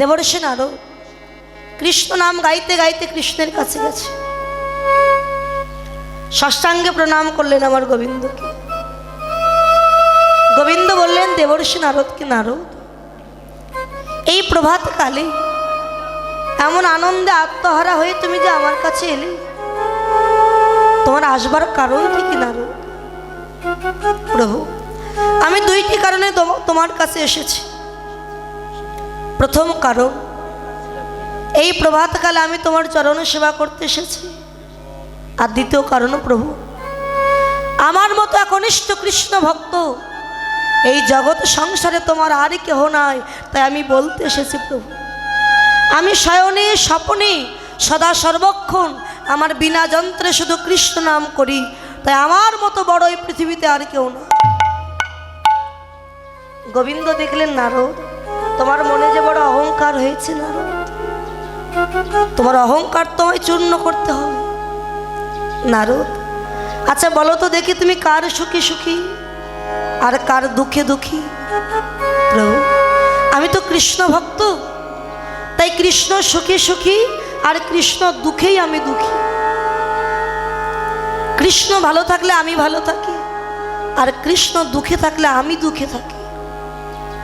দেবর্ষে নারদ। কৃষ্ণ নাম গাইতে গাইতে কৃষ্ণের কাছে গেছে। ষষ্ঠাঙ্গে প্রণাম করলেন আমার গোবিন্দকে। গোবিন্দ বললেন দেবর্ষি নারদকে নারদ, এই প্রভাত কালে এমন আনন্দে আত্মহারা হয়ে তুমি যে আমার কাছে এলে, তোমার আসবার কারণ কি কি নারদ? প্রভু, আমি দুইটি কারণে তোম- তোমার কাছে এসেছি। প্রথম কারণ, এই প্রভাতকালে আমি তোমার চরণ সেবা করতে এসেছি। আর দ্বিতীয় কারণ প্রভু, আমার মতো একনিষ্ঠ কৃষ্ণ ভক্ত, এই জগৎ সংসারে তোমার আর কেহ নাই, তাই আমি বলতে এসেছি প্রভু। আমি শয়নে স্বপনে সদা সর্বক্ষণ আমার বিনা যন্ত্রে শুধু কৃষ্ণ নাম করি, তাই আমার মতো বড় এই পৃথিবীতে আর কেউ না গোবিন্দ দেখলেন নারদ তোমার মনে যে বড় অহংকার হয়েছে নারদ তোমার অহংকার তোমায় চূর্ণ করতে হবে। নারদ আচ্ছা বলো তো দেখি তুমি কার সুখী সুখী আর কার দুঃখে দুঃখী? প্রভু, আমি তো কৃষ্ণ ভক্ত, তাই কৃষ্ণ সুখী সুখী আর কৃষ্ণ দুঃখেই আমি দুঃখী। কৃষ্ণ ভালো থাকলে আমি ভালো থাকি আর কৃষ্ণ দুঃখে থাকলে আমি দুঃখে থাকি।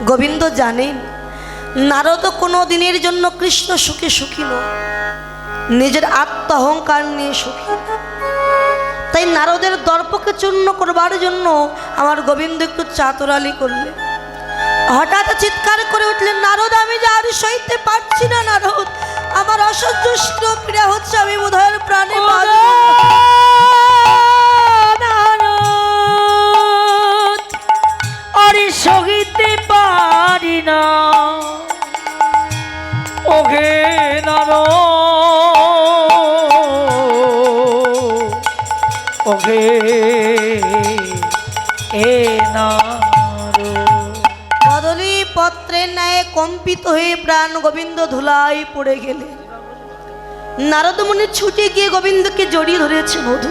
গোবিন্দ জানেন নারদ কোনো দিনের জন্য কৃষ্ণ সুখে সুখী নয়। নিজের আত্ম অহংকার নিয়ে সুখী। তাই নারদের দর্পকে চূর্ণ করবার জন্য আমার গোবিন্দ একটু চাতরালি করলে হঠাৎ চিৎকার করে উঠলেন নারদ আমি যে আর সইতে পারছি না নারদ। আমার অসহ্য পীড়া হচ্ছে আমি বোধহয় প্রাণে। আরে সহিতে পারি না। ওহে নার ওহে এ নার কদলী পত্রের ন্যায় কম্পিত হয়ে প্রাণ গোবিন্দ ধুলাই পড়ে গেলেন নারদমণি ছুটে গিয়ে গোবিন্দকে জড়িয়ে ধরেছে মধু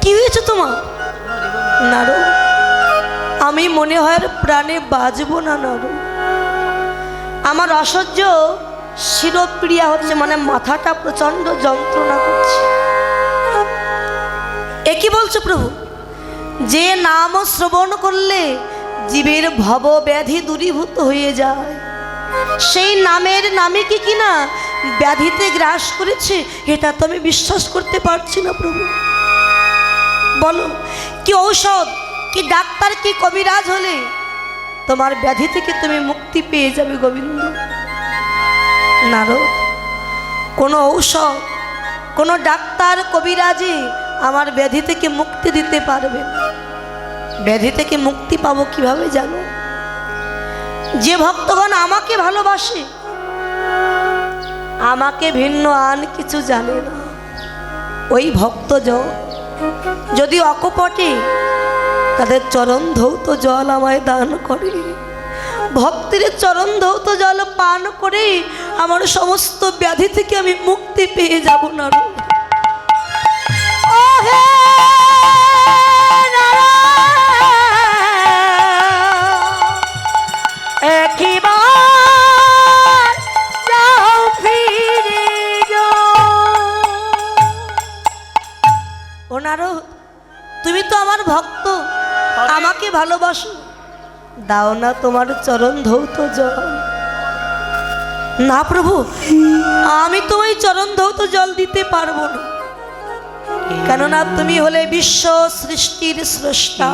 কি হয়েছে তোমার? নারদ আমি মনে হয় প্রাণে বাজবো না নারদ আমার অসহ্য শিরপ্রিয়া হচ্ছে মানে মাথাটা প্রচণ্ড যন্ত্রণা করছে। এ কি বলছো প্রভু? যে নাম শ্রবণ করলে জীবের ভব ব্যাধি দূরীভূত হয়ে যায়। সেই নামের নামে কি কিনা ব্যাধিতে গ্রাস করেছে, এটা তো আমি বিশ্বাস করতে পারছি না প্রভু। বলো, কি ঔষধ কি ডাক্তার, কি কবিরাজ হলে? তোমার ব্যাধি থেকে তুমি মুক্তি পেয়ে যাবে গোবিন্দ। নারদ, কোনো ঔষধ, কোনো ডাক্তার কবিরাজে আমার ব্যাধি থেকে মুক্তি দিতে পারবে ব্যাধি থেকে মুক্তি পাবো কীভাবে জানো? যে ভক্তগণ আমাকে ভালোবাসে, আমাকে ভিন্ন আন কিছু জানে না। ওই ভক্তজন যদি অকপটে তাদের চরণ ধৌত জল আমায় দান করে। ভক্তির চরণ ধৌত জল পান করে আমার সমস্ত ব্যাধি থেকে আমি মুক্তি পেয়ে যাব না ও ভালোবাসো। দাও না তোমার চরণ ধৌত জল। না প্রভু, আমি তোমায় চরণ ধৌত জল দিতে পারব না। কেননা তুমি হলে বিশ্ব সৃষ্টির স্রষ্টা।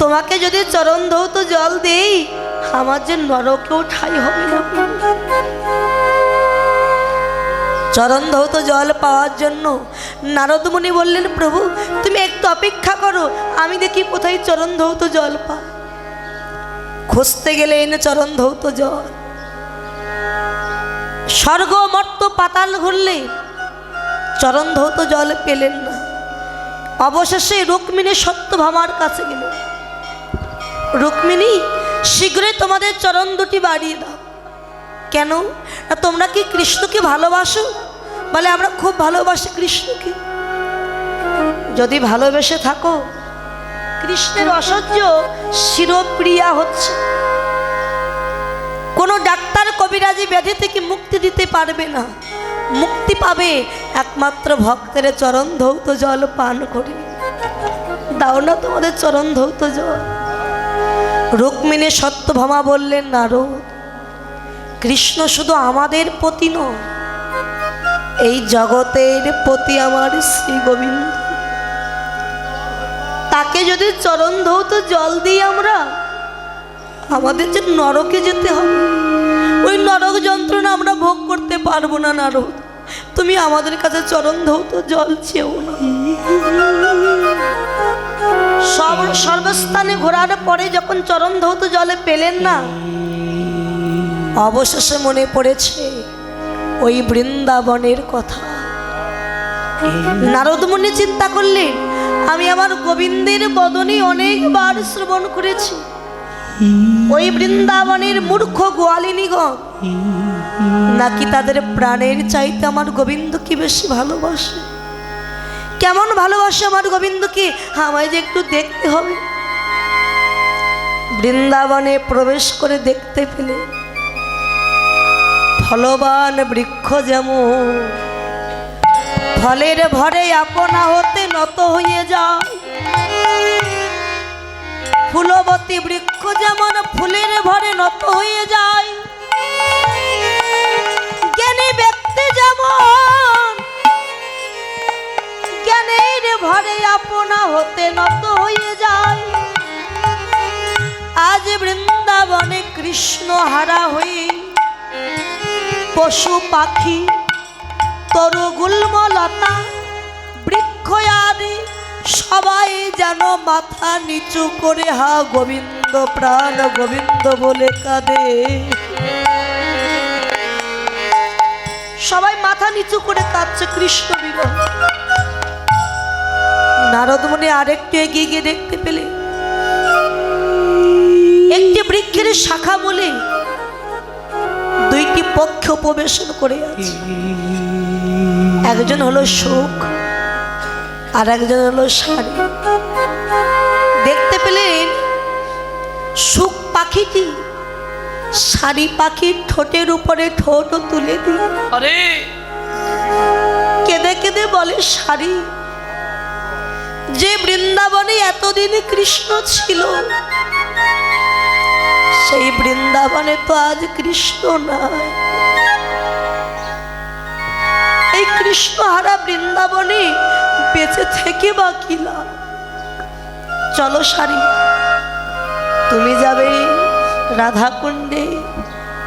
তোমাকে যদি চরণ ধৌত জল দেই, আমার যে নরকেও ঠাই হবে না। চরণ ধৌত জল পাওয়ার জন্য। নারদমণি বললেন, প্রভু, তুমি একটু অপেক্ষা করো, আমি দেখি কোথায় চরণ ধৌত জল পা খুঁজতে গেলে এনে চরণ ধৌত জল। স্বর্গ মর্ত পাতাল ঘুরলে চরণ ধৌত জল পেলেন না। অবশেষে রুক্মিণী সত্যভামার কাছে গেলেন রুক্মিণী, শীঘ্রই তোমাদের চরণ দুটি বাড়িয়ে দাও। কেন? না, তোমরা কি কৃষ্ণকে ভালোবাসো? বলে, আমরা খুব ভালোবাসি কৃষ্ণকে। যদি ভালোবেসে থাকো, কৃষ্ণের অসহ্য শিরপ্রিয়া হচ্ছে। কোনো ডাক্তার কবিরাজি ব্যাধি থেকে মুক্তি দিতে পারবে না। মুক্তি পাবে একমাত্র ভক্তের চরণ ধৌত জল পান করে। দাও না তোমাদের চরণ ধৌত জল। রুক্মিণী সত্যভামা বললেন, নারদ কৃষ্ণ শুধু আমাদের প্রতি নয়, এই জগতের প্রতি আমার শ্রী গোবিন্দ। তাকে যদি চরণ ধৌত জল দিই আমরা, আমাদের যে নরকে যেতে হবে। ওই নরক যন্ত্রণা আমরা ভোগ করতে পারব না নারদ। তুমি আমাদের কাছে চরণ ধৌত জল চেও না। সব সর্বস্থানে ঘোরার পরে যখন চরণ ধৌত জলে পেলেন না অবশেষে মনে পড়েছে ওই বৃন্দাবনের কথা। নারদমুনি চিন্তা করলেন, আমি আমার গোবিন্দের বদনে অনেকবার শ্রবণ করেছি। ওই বৃন্দাবনের মূর্খ গোয়ালিনীগণ, নাকি তাদের প্রাণের চাইতে আমার গোবিন্দকে বেশি ভালোবাসে? কেমন ভালোবাসে আমার গোবিন্দকে? আমায় যে একটু দেখতে হবে। বৃন্দাবনে প্রবেশ করে দেখতে পেলে ফলবান বৃক্ষ যেমন, ফলের ভরে আপনা হতে নত হয়ে যায়। ফুলবতী বৃক্ষ যেমন ফুলের ভরে নত হয়ে যায়। জ্ঞানী ব্যক্তি যেমন জ্ঞানের ভরে আপনা হতে নত হয়ে যায়। আজ বৃন্দাবনে কৃষ্ণ হারা হয়ে পশু পাখি, তরু গুল্মলতা বৃক্ষ আদি সবাই যেন মাথা নিচু করে হা গোবিন্দ প্রাণ, গোবিন্দ বলে কাঁদে। সবাই মাথা নিচু করে কাঁদছে কৃষ্ণ বিরহ নারদমণি আরেকটু এগিয়ে গিয়ে দেখতে পেলে। একটি বৃক্ষের শাখা বলে দুইটি পক্ষ উপবেশন করে আছে? একজন হলো সুখ আর একজন হলো শাড়ি দেখতে পেলেন সুখ পাখিটি শাড়ি পাখির ঠোঁটের উপরে ঠোঁট তুলে দিয়ে আরে! কেঁদে কেঁদে বলে শাড়ি যে বৃন্দাবনে এতদিন কৃষ্ণ ছিল সেই বৃন্দাবনে তো আজ কৃষ্ণ নাই। এই কৃষ্ণ হারা বৃন্দাবনে বেঁচে থেকে বা কি লাভ? চলো সারি, তুমি যাবে রাধাকুণ্ডে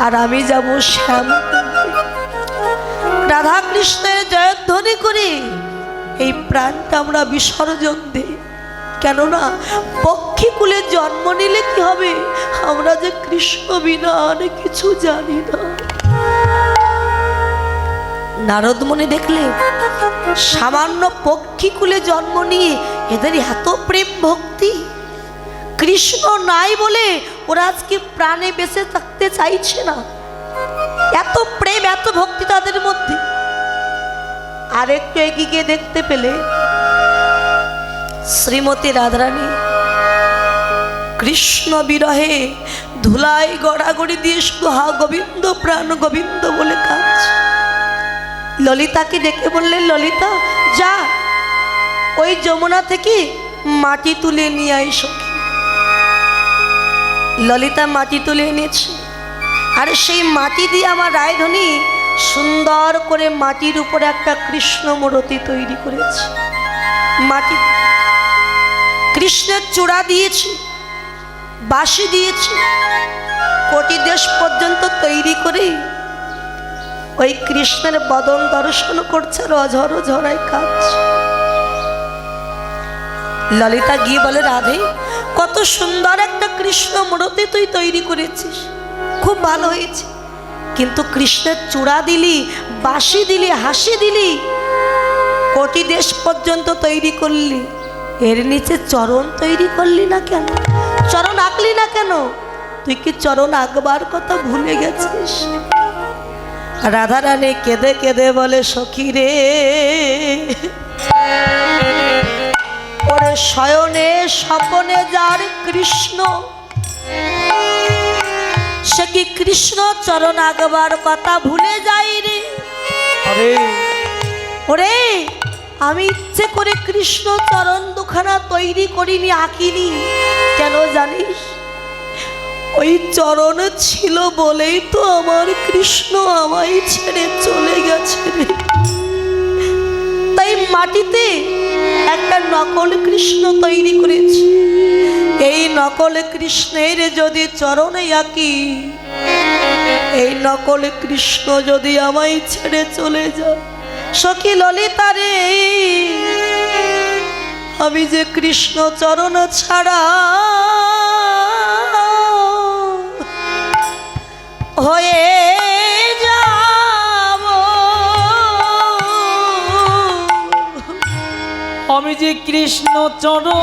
আর আমি যাব শ্যাম রাধা কৃষ্ণের জয়ধ্বনি করে এই প্রাণটা আমরা বিসর্জন দিই। কেননা পক্ষীকুলে জন্ম নিলে কি হবে? আমরা যে কৃষ্ণ বিনা অনেক কিছু জানি না। নারদমণি দেখলে, সামান্য পক্ষীকুলে জন্ম নিয়ে এদের এত প্রেম ভক্তি। কৃষ্ণ নাই বলে ওরা আজকে প্রাণে বেঁচে থাকতে চাইছে না। এত প্রেম, এত ভক্তি তাদের মধ্যে। আরেকটু এগিয়ে গিয়ে দেখতে পেলে শ্রীমতী রাধারানী, কৃষ্ণ বিরহে ধুলাই গড়াগড়ি দিয়ে শুধু হা গোবিন্দ, প্রাণ গোবিন্দ বলে কাজ ললিতাকে ডেকে বললেন ললিতা, যা, ওই যমুনা থেকে মাটি তুলে নিয়ে আই সখী। ললিতা মাটি তুলে এনেছে। আর সেই মাটি দিয়ে আমার রায়ধনী সুন্দর করে মাটির উপরে একটা কৃষ্ণ মূর্তি তৈরি করেছে। মাটি কৃষ্ণের চূড়া দিয়েছি, বাঁশি দিয়েছি, কোটি দেশ পর্যন্ত তৈরি করে ওই কৃষ্ণের বদন দর্শন করছে আর অঝর ঝরায় কাজ। ললিতা গিয়ে বলে, রাধে, কত সুন্দর একটা কৃষ্ণ মূর্তি তুই তৈরি করেছিস। খুব ভালো হয়েছে। কিন্তু কৃষ্ণের চূড়া দিলি, বাঁশি দিলি, হাসি দিলি, কোটি দেশ পর্যন্ত তৈরি করলি। এর নিচে চরণ তৈরি করলি না কেন? চরণ আঁকলি না কেন? তুই কি চরণ আঁকবার কথা ভুলে গেছিস? রাধারানী কেঁদে কেঁদে বলে সখী রে। ওরে শয়নে স্বপনে যার কৃষ্ণ। সে কি কৃষ্ণ চরণ আঁকবার কথা ভুলে যাই রে ওরে আমি ইচ্ছে করে কৃষ্ণ চরণ দুখানা তৈরি করিনি আঁকিনি। কেন জানিস? ওই চরণ ছিল বলেই তো আমার কৃষ্ণ আমায় ছেড়ে চলে গেছে তাই মাটিতে একটা নকল কৃষ্ণ তৈরি করেছি। এই নকল কৃষ্ণের যদি চরণে আঁকি, এই নকল কৃষ্ণ যদি আমায় ছেড়ে চলে যায় সখী ললিতা রে, আমি যে কৃষ্ণ চরণ ছাড়া হয়ে যাব। আমি যে কৃষ্ণ চরণ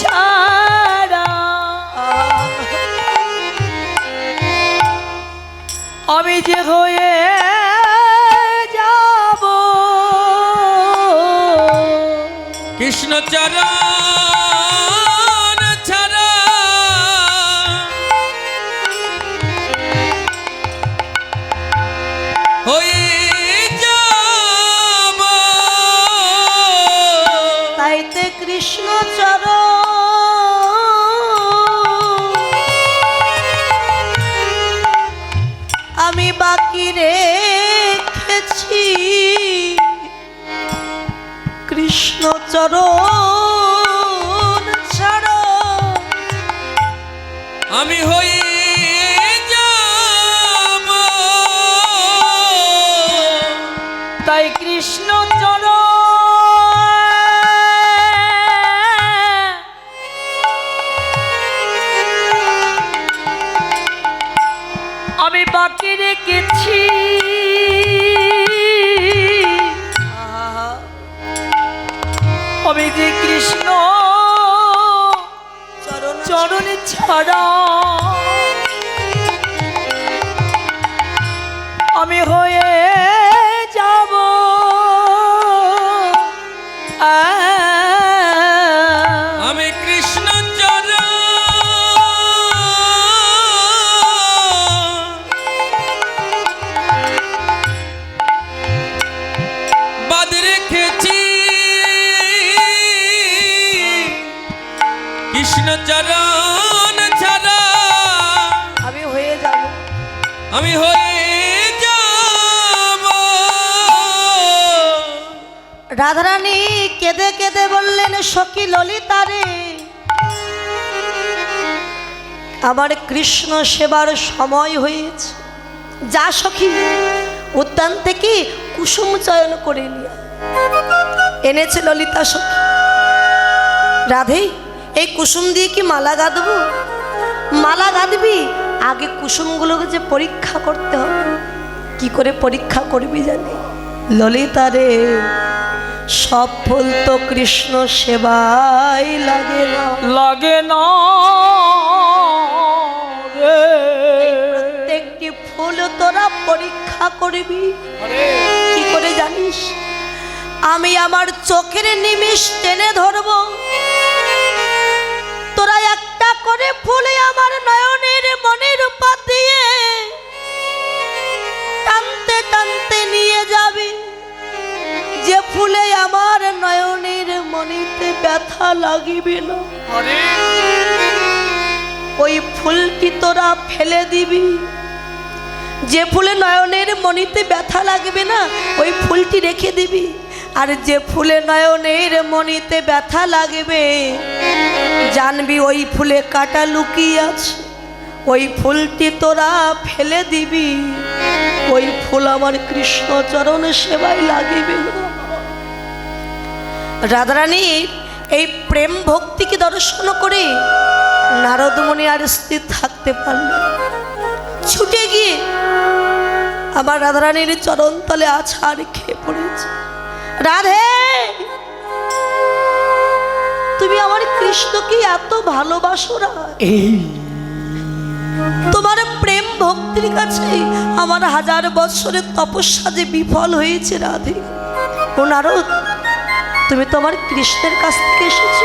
ছাড়া, আমি যে হয়ে কৃষ্ণ চরণ ছাড়া। আমি হয়ে আমি কৃষ্ণচরণ বাদ রেখেছি। কৃষ্ণচরণ ছাড়া আমি হয়ে যাব। আমি হয়ে যাব। রাধারানী কেঁদে কেঁদে বললেন সখী ললিতারে। আমার কৃষ্ণ সেবার সময় হয়েছে। যা সখী, উদ্যান থেকে কুসুম চয়ন করে নিয়ে। এনেছে ললিতা সখী। রাধে, এই কুসুম দিয়ে কি মালা গাঁদবো? মালা গাঁদবি, আগে কুসুমগুলোকে যে পরীক্ষা করতে হবে। কি করে পরীক্ষা করবি জানি? ললিতা রে, সব তো কৃষ্ণ সেবাই লাগে না। লাগে না। করবি? কি করে জানিস? আমি আমার চোখের নিমিষ টেনে ধরব। তোরা একটা করে ফুলে আমার নয়নের মনের উপর দিয়ে টানতে টানতে নিয়ে যাবি। যে ফুলে আমার নয়নের মনিতে ব্যথা লাগিবে না। ওই ফুলটি তোরা ফেলে দিবি। যে ফুলে নয়নের মনিতে ব্যথা লাগবে না, ওই ফুলটি রেখে দিবি। আর যে ফুলে নয়নের মনিতে ব্যথা লাগবে, জানবি ওই ফুলে কাটা লুকিয়ে আছে। ওই ফুলটি তোরা ফেলে দিবি। ওই ফুল আমার কৃষ্ণ চরণ সেবায় লাগিবে। রাধারানীর এই প্রেম ভক্তিকে দর্শন করে নারদমণি আর স্থির থাকতে পারল। ছুটে গিয়ে আমার রাধারানীর চরণ তলে আছাড় খেয়ে পড়েছে। রাধে! তুমি আমার কৃষ্ণকে এত ভালোবাসো না। তোমার প্রেম ভক্তির কাছে আমার হাজার বছরের তপস্যা যে বিফল হয়েছে রাধে। ও নারদ তুমি তোমার কৃষ্ণের কাছ থেকে এসেছ।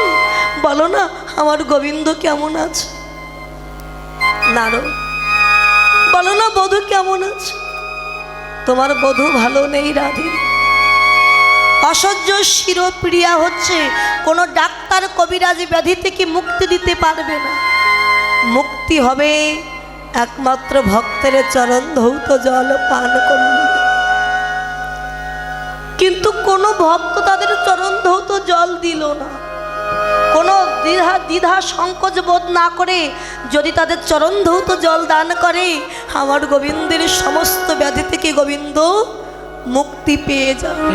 বলো না আমার গোবিন্দ কেমন আছে? নারদ বলো না, বধূ কেমন আছে? তোমার বধূ ভালো নেই, রাধে। অসহ্য শিরোপ্রিয়া হচ্ছে, কোনো ডাক্তার কবিরাজ ব্যাধি থেকে মুক্তি দিতে পারবে না। মুক্তি হবে একমাত্র ভক্তের চরণ ধৌত জল পান করলে। কিন্তু কোনো ভক্ত তাদের চরণ ধৌত জল দিল না। কোনো দ্বিধা দ্বিধা সংকোচ বোধ না করে যদি তাদের চরণ ধৌত জল দান করে আমার গোবিন্দের সমস্ত ব্যাধি থেকে গোবিন্দ মুক্তি পেয়ে যাবে।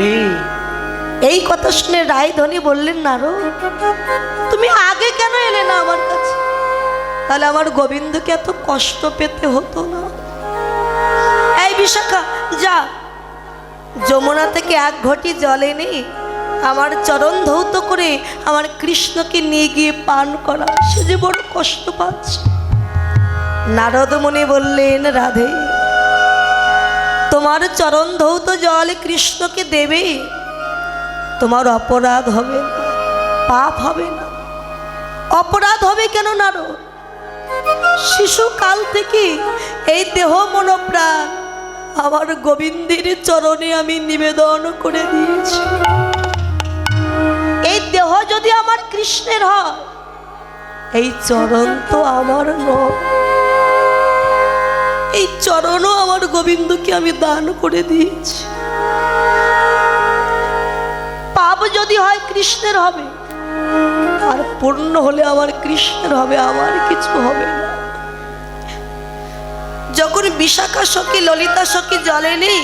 এই কথা শুনে রায় রায়ধনী বললেন নারো তুমি আগে কেন এলে না আমার কাছে? তাহলে আমার গোবিন্দকে এত কষ্ট পেতে হতো না। এই বিশাখা যা। যমুনা থেকে এক ঘটি জল এনে আমার চরণ ধৌত করে আমার কৃষ্ণকে নিয়ে গিয়ে পান করা। সে যে বড় কষ্ট পাচ্ছে। নারদমণি বললেন, রাধে, তোমার চরণ ধৌত জল কৃষ্ণকে দেবে। তোমার অপরাধ হবে না, পাপ হবে না। অপরাধ হবে কেন নারদ? শিশুকাল থেকে এই দেহ মনোপ্রাণ আমার গোবিন্দের চরণে আমি নিবেদন করে দিয়েছি। দেহ যদি আমার কৃষ্ণের হয়, এই চরণ তো আমার নয় এই চরণও আমার গোবিন্দকে আমি দান করে দিয়েছি। পাপ যদি হয় কৃষ্ণের হবে, আর পূর্ণ হলে আমার কৃষ্ণের হবে, আমার কিছু হবে না। যখন বিশাখা সখী, ললিতা সখী জলে নেই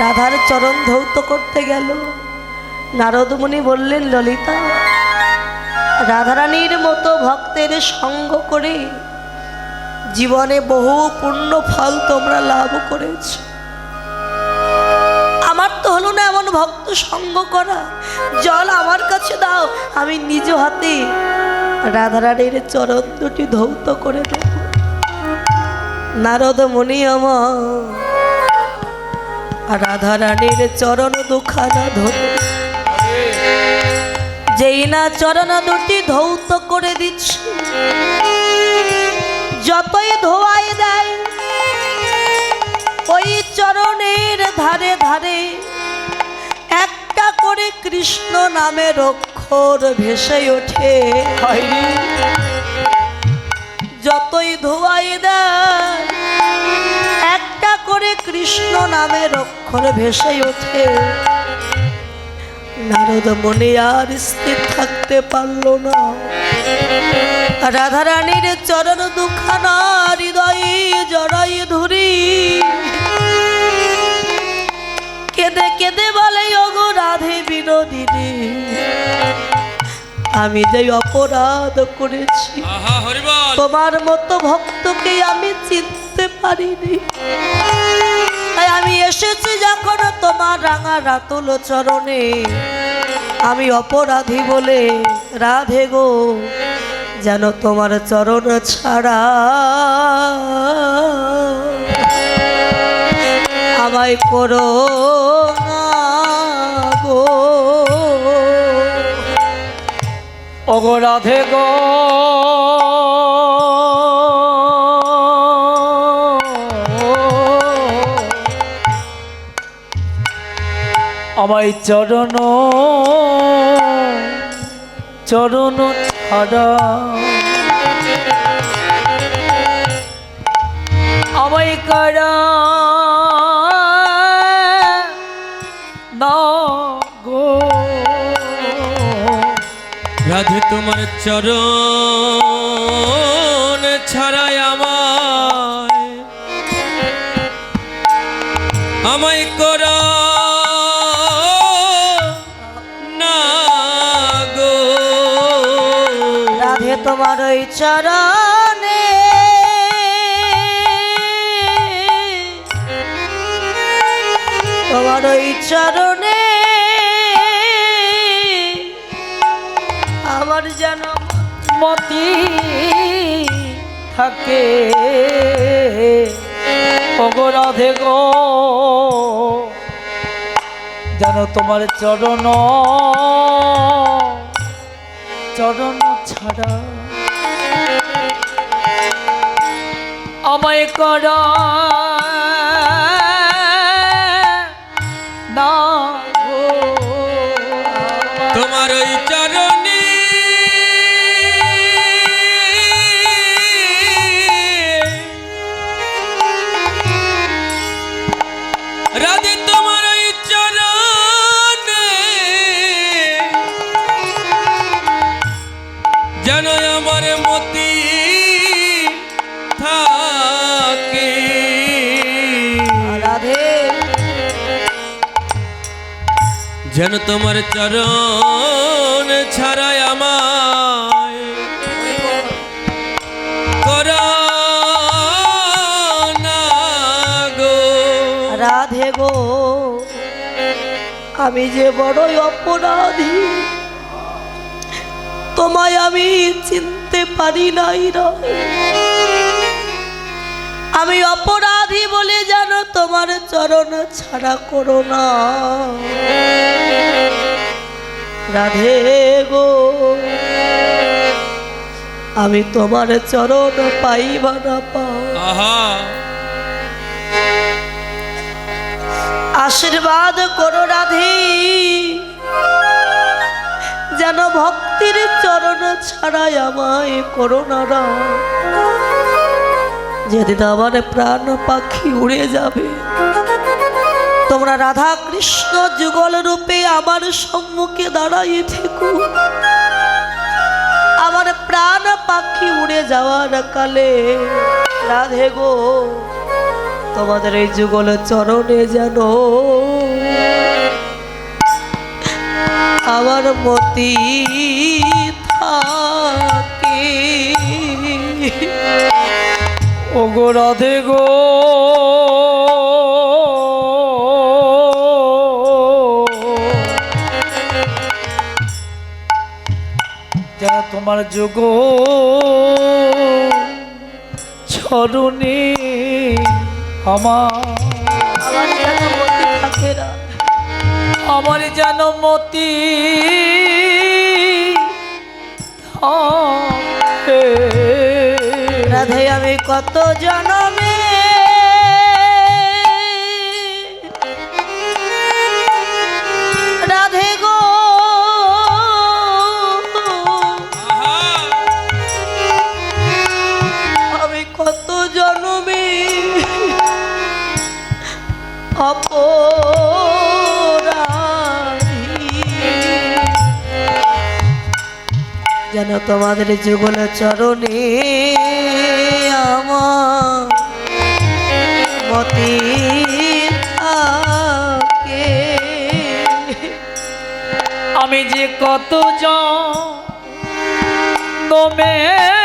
রাধার চরণ ধৌত করতে গেল। নারদমণি বললেন, ললিতা, রাধারানীর মতো ভক্তের সঙ্গ করে জীবনে বহু পূর্ণ ফল তোমরা লাভ করেছ। আমার তো হলো না এমন ভক্ত সঙ্গ করা। জল আমার কাছে দাও, আমি নিজ হাতে রাধারানীর চরণ দুটি ধৌত করে দেব। নারদ মণি আমার, রাধারানীর চরণ দুখানা ধরে যেই না চরণ দুটি ধৌত করে দিচ্ছি। যতই ধোয়াই দেয় ওই চরণের ধারে ধারে একটা করে কৃষ্ণ নামের অক্ষর ভেসে ওঠে। যতই ধোয়াই দেয় একটা করে কৃষ্ণ নামের অক্ষর ভেসে ওঠে। নারদ মনে আর স্থির থাকতে পারল না। রাধারানীর চরণ দুখানা হৃদয়ে জড়াই ধরি। কেঁদে কেঁদে বলে ওগো রাধে বিনোদিনী আমি যে অপরাধ করেছি তোমার মতো ভক্তকে আমি চিনতে পারিনি। আমি এসেছি যখন তোমার রাঙা রাতুল চরণে। আমি অপরাধী বলে রাধে গো, যেন তোমার চরণ ছাড়া। আমায় করো গো। অগরাধে গো। আমায় চরণ চরণ ছাড়া। আমায় কারা রাধে তোমার চরণ তোমার চরণে। তোমার ওই চরণে। আমার যেন মতি থাকে। অগরাধে গো। যেন তোমার চরণ চরণ ছাড়া আমায় কর। তোমার চরণ ছাড়াই আমায় গো। রাধে গো, আমি যে বড়ই অপরাধী, তোমায় আমি চিনতে পারি নাই রা আমি অপরাধী বলে জানো তোমার চরণ ছাড়া করো না। রাধে গো আমি তোমার চরণ পাইবা না পাও আশীর্বাদ করো রাধে যেন ভক্তির চরণ ছাড়াই আমায় করোনা না যেদিন আমার প্রাণ পাখি উড়ে যাবে, তোমরা রাধা কৃষ্ণ যুগল রূপে আমার সম্মুখে দাঁড়াইয়ে থেকো। আমার প্রাণ পাখি উড়ে যাওয়ার কালে, রাধে গো, তোমাদের এই যুগল চরণে যেন আমার মতি থাকে। ও গো রাধে গো। যা তোমার যোগ ছরণে আমার আমার যেন মতি থাকে কত জনমে। রাধে গো। আমি কত যেন তোমাদের যুগল চরণে মতি আমি যে কত জমে আমি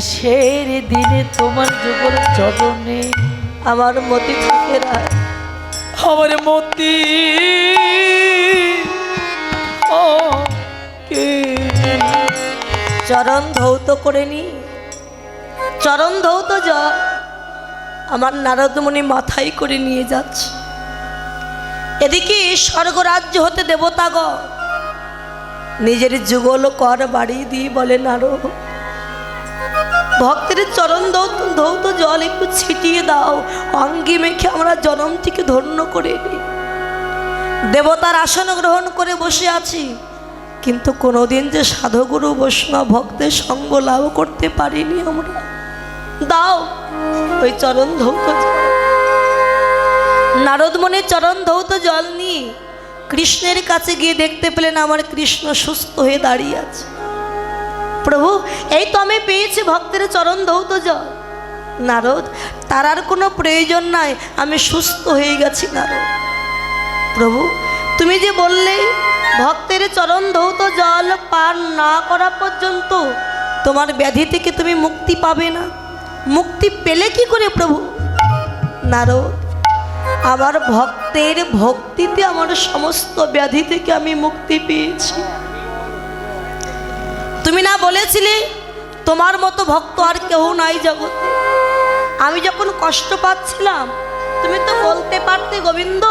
শেষের দিনে তোমার যুগল চরণে আমার মতি থাকে না। আমার মতি ও কে? চরণ ধৌত করে নি। চরণ ধৌত যা আমার নারদমণি মাথায় করে নিয়ে যাচ্ছে। এদিকে স্বর্গরাজ্য হতে দেবতাগ নিজের যুগল কর বাড়ি দিয়ে বলে নারো ভক্তের চরণ ধৌত ধৌত জল একটু ছিটিয়ে দাও। অঙ্গি মেখে আমরা জনম থেকে ধন্য করে নিই। দেবতার আসন গ্রহণ করে বসে আছি। কিন্তু কোনোদিন যে সাধুগুরু বৈষ্ণব ভক্তের সঙ্গ লাভ করতে পারিনি আমরা। দাও, ওই চরণ ধৌত। নারদমণি চরণ ধৌত জল নিয়ে কৃষ্ণের কাছে গিয়ে দেখতে পেলেন আমার কৃষ্ণ সুস্থ হয়ে দাঁড়িয়ে আছে। প্রভু, এই তো আমি পেয়েছি ভক্তের চরণ ধৌত জল নারদ, তার আর কোনো প্রয়োজন নাই, আমি সুস্থ হয়ে গেছি নারদ। প্রভু, তুমি যে বললে ভক্তের চরণ ধৌত জল পান না করা পর্যন্ত তোমার ব্যাধি থেকে তুমি মুক্তি পাবে না। মুক্তি পেলে কি করে প্রভু? নারদ, আমার ভক্তের ভক্তিতে আমার সমস্ত ব্যাধি থেকে আমি মুক্তি পেয়েছি। তুমি না বলেছিলে তোমার মতো ভক্ত আর কেউ নাই জগতে আমি যখন কষ্ট পাচ্ছিলাম তুমি তো বলতে পারতে গোবিন্দ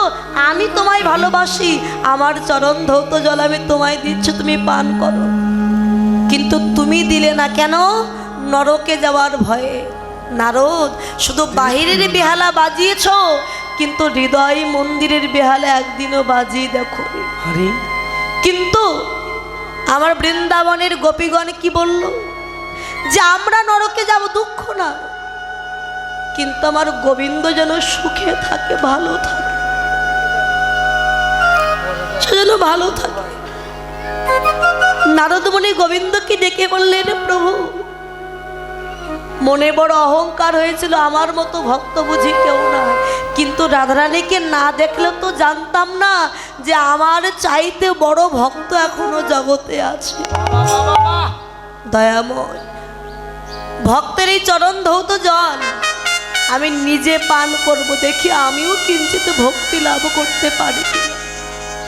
আমি তোমায় ভালোবাসি আমার চরণ ধৌত জল আমি তোমায় দিচ্ছ তুমি পান করো। কিন্তু তুমি দিলে না কেন? নরকে যাওয়ার ভয়ে। নারদ শুধু বাহিরের বেহালা বাজিয়েছ কিন্তু হৃদয় মন্দিরের বেহালা একদিনও বাজিয়ে দেখো কিন্তু আমার বৃন্দাবনের গোপীগণ কি বলল? যে আমরা নরকে যাব দুঃখ না। কিন্তু আমার গোবিন্দ যেন সুখে থাকে, ভালো থাকে। সে যেন ভালো থাকে। নারদমণি গোবিন্দকে ডেকে বললেন, প্রভু মনে বড় অহংকার হয়েছিল। আমার মতো ভক্ত বুঝি কেউ না কিন্তু রাধারানীকে না দেখলে তো জানতাম না যে আমার চাইতে বড় ভক্ত এখনও জগতে আছে। দয়াময়, ভক্তের এই চরণ ধৌত জল আমি নিজে পান করব দেখি, আমিও কিঞ্চিত ভক্তি লাভ করতে পারি